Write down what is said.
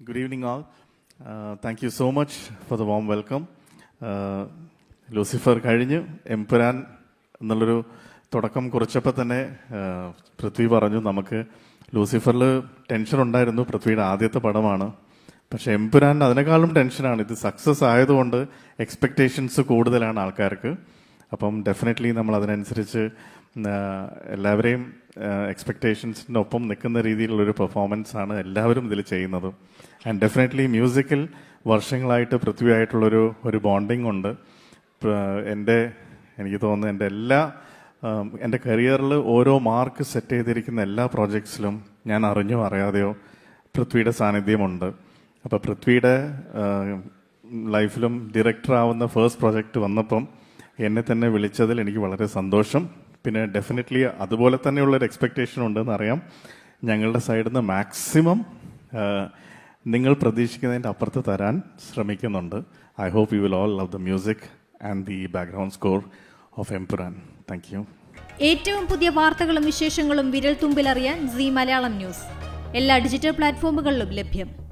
Good evening, all. Uh, thank you so much for the warm welcome. Uh, Lucifer കഴിഞ്ഞ് എംപുരാൻ എന്നുള്ളൊരു തുടക്കം കുറിച്ചപ്പോൾ തന്നെ uh, Prithvi പറഞ്ഞു നമുക്ക് ലൂസിഫറിൽ ടെൻഷൻ ഉണ്ടായിരുന്നു പൃഥ്വിയുടെ ആദ്യത്തെ പടമാണ് പക്ഷെ എംപുരാൻ അതിനേക്കാളും ടെൻഷനാണ് ഇത് സക്സസ് ആയതുകൊണ്ട് എക്സ്പെക്റ്റേഷൻസ് കൂടുതലാണ് ആൾക്കാർക്ക് അപ്പം ഡെഫിനറ്റ്ലി നമ്മൾ അതിനനുസരിച്ച് എല്ലാവരെയും എക്സ്പെക്റ്റേഷൻസിന്റെ ഒപ്പം നിൽക്കുന്ന രീതിയിലുള്ളൊരു പെർഫോമൻസ് ആണ് എല്ലാവരും ഇതിൽ ചെയ്യുന്നത്. ആൻഡ് ഡെഫിനറ്റ്ലി മ്യൂസിക്കിൽ വർഷങ്ങളായിട്ട് പൃഥ്വിയായിട്ടുള്ളൊരു ഒരു ബോണ്ടിങ് ഉണ്ട്. എന്റെ എനിക്ക് തോന്നുന്നു എന്റെ എല്ലാ എന്റെ കരിയറിൽ ഓരോ മാർക്ക് സെറ്റ് ചെയ്തിരിക്കുന്ന എല്ലാ പ്രോജക്ട്സിലും ഞാൻ അറിഞ്ഞോ അറിയാതെയോ പൃഥ്വിയുടെ സാന്നിധ്യമുണ്ട്. അപ്പോൾ പൃഥ്വിയുടെ ലൈഫിലും ഡയറക്ടർ ആവുന്ന ഫസ്റ്റ് പ്രോജക്റ്റ് വന്നപ്പം എന്നെ തന്നെ വിളിച്ചതിൽ എനിക്ക് വളരെ സന്തോഷം. പിന്നെ ഡെഫിനറ്റ്ലി അതുപോലെ തന്നെയുള്ളൊരു എക്സ്പെക്റ്റേഷൻ ഉണ്ടെന്ന് അറിയാം. ഞങ്ങളുടെ സൈഡിൽ നിന്ന് മാക്സിമം നിങ്ങൾ പ്രതീക്ഷിക്കുന്നതിന്റെ അപ്പുറത്ത് തരാൻ ശ്രമിക്കുന്നുണ്ട്. I hope you will all love the music and the background score of Empuraan thank you ഏറ്റവും പുതിയ വാർത്തകളും വിശേഷങ്ങളും വിരൽ തുമ്പിലറിയാൻ സി മലയാളം ന്യൂസ്. എല്ലാ ഡിജിറ്റൽ പ്ലാറ്റ്ഫോമുകളിലും ലഭ്യം.